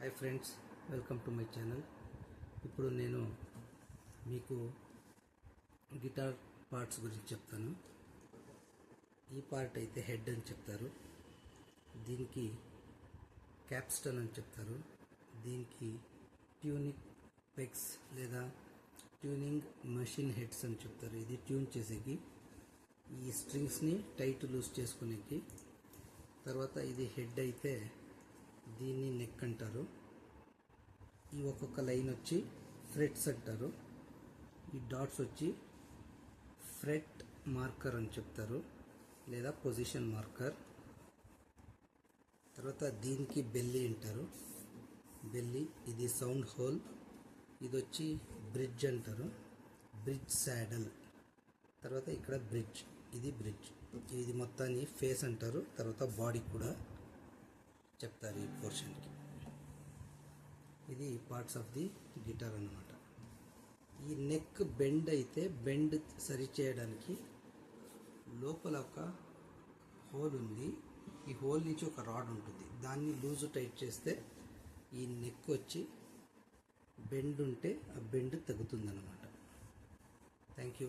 Hi friends welcome to my channel. ఇప్పుడు నేను మీకు గిటార్ పార్ట్స్ గురించి చెప్తాను. ఈ పార్ట్ అయితే హెడ్ అని చెప్తారు. దీనికి క్యాప్స్టన్ అని చెప్తారు. దీనికి ట్యూనింగ్ పెగ్స్ లేదా ట్యూనింగ్ మెషిన్ హెడ్స్ అని చెప్తారు. ఇది ట్యూన్ చేసేకి ఈ స్ట్రింగ్స్ని టైట్ లూజ్ చేసుకునేకి. తర్వాత ఇది హెడ్ అయితే దీన్ని నెక్ అంటారు. ఈ ఒక్కొక్క లైన్ వచ్చి ఫ్రెట్స్ అంటారు. ఈ డాట్స్ వచ్చి ఫ్రెట్ మార్కర్ అని చెప్తారు. లేదా పొజిషన్ మార్కర్ తర్వాత దీనికి బెల్లి అంటారు. బెల్లి ఇది సౌండ్ హోల్ ఇది వచ్చి బ్రిడ్జ్ అంటారు. బ్రిడ్జ్ శాడల్ తర్వాత ఇక్కడ బ్రిడ్జ్ ఇది బ్రిడ్జ్ ఇది మొత్తాన్ని ఫేస్ అంటారు. తర్వాత బాడీ కూడా. చెప్తారు ఈ పోర్షన్కి. ఇది పార్ట్స్ ఆఫ్ ది గిటార్ అన్నమాట. ఈ నెక్ బెండ్ అయితే బెండ్ సరి చేయడానికి లోపల ఒక హోల్ ఉంది. ఈ హోల్ నుంచి ఒక రాడ్ ఉంటుంది. దాన్ని లూజ్ టైట్ చేస్తే ఈ నెక్ వచ్చి బెండ్ ఉంటే ఆ బెండ్ తగ్గుతుందన్నమాట. Thank you